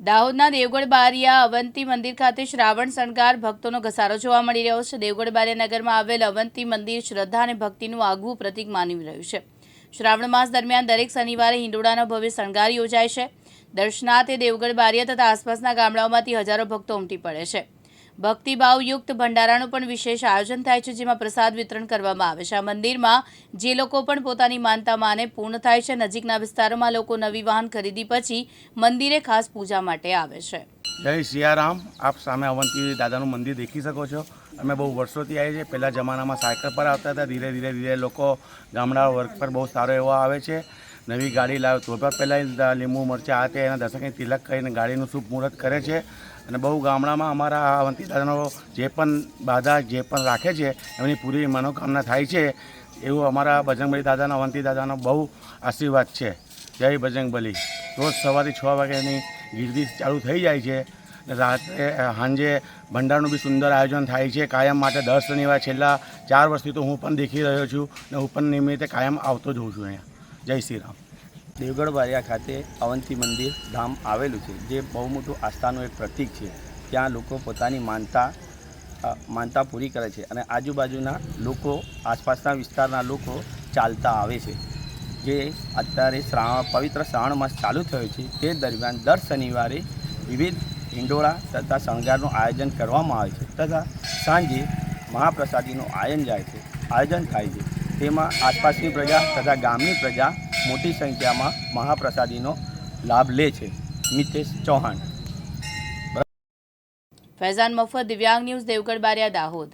દાહોદના દેવગઢ બારિયા અવંતી મંદિર ખાતે શ્રાવણ શણગાર ભક્તોનો ઘસારો જોવા મળી રહ્યો છે. દેવગઢ બારિયા નગરમાં આવેલ અવંતી મંદિર શ્રદ્ધા અને ભક્તિનું આગવું પ્રતીક માની રહ્યું છે. શ્રાવણ માસ દરમિયાન દરેક શનિવારે હિંડોળાનો ભવ્ય શણગાર યોજાય છે. દર્શનાર્થે દેવગઢ બારિયા તથા આસપાસના ગામડાઓમાંથી હજારો ભક્તો ઉમટી પડે છે. ભક્તિભાવયુક્ત ભંડારાનું પણ વિશેષ આયોજન થાય છે, જેમાં પ્રસાદ વિતરણ કરવામાં આવે છે. આ મંદિરમાં જે લોકો પણ પોતાની માનતા માને, પૂર્ણ થાય છે. નજીકના વિસ્તારોમાં લોકો નવી વાહન ખરીદી પછી મંદિરે ખાસ પૂજા માટે આવે છે. જય સિયારામ. આપ સામે અવંતી દાદાનું મંદિર દેખી શકો છો. અમે બહુ વર્ષોથી આવીએ છીએ. પહેલાં જમાનામાં સાયકલ પર આવતા હતા. ધીરે ધીરે ધીરે લોકો ગામડા વર્ગ પર બહુ સારો એવો આવે છે. નવી ગાડી લાવે તો પણ પહેલાં લીંબુ મરચાં આ તે એના દર્શકે તિલક કરીને ગાડીનું શુભ મુહૂર્ત કરે છે. અને બહુ ગામડામાં અમારા આ અવંતી દાદાનો જે પણ બાધા, જે પણ રાખે છે, એમની પૂરી મનોકામના થાય છે. એવું અમારા બજરંગબલી દાદાના અવંતી દાદાનો બહુ આશીર્વાદ છે. જય બજરંગબલી. રોજ સવારે છ વાગ્યાની ગીરદી ચાલુ થઈ જાય છે. રાત્રે સાંજે ભંડારનું બી સુંદર આયોજન થાય છે. કાયમ માટે દર શનિવાર છેલ્લા ચાર વર્ષથી તો હું પણ દેખી રહ્યો છું. ને હું પણ નિમિત્તે કાયમ આવતો જ છું અહીંયા. જય શ્રી રામ દેવગઢ બારિયા ખાતે અવંતી મંદિર ધામ આવેલું છે, જે બહુ મોટું આસ્થાનું એક પ્રતીક છે. ત્યાં લોકો પોતાની માનતા માનતા પૂરી કરે છે અને આજુબાજુના લોકો, આસપાસના વિસ્તારના લોકો ચાલતા આવે છે. જે અત્યારે શ્રાવણ, પવિત્ર શ્રાવણ માસ ચાલુ થયો છે, તે દરમિયાન દર શનિવારે વિવિધ હિંડોળા તથા શણગારનું આયોજન કરવામાં આવે છે તથા સાંજે મહાપ્રસાદીનું આયોજન જાય છે, આયોજન થાય છે. તેમાં આસપાસની પ્રજા તથા ગામની પ્રજા મોટી સંખ્યામાં મહાપ્રસાદીનો લાભ લે છે. મિતેશ ચૌહાણ. ફૈઝાન મફત દિવ્યાંગ ન્યૂઝ, દેવગઢ બારિયા, દાહોદ.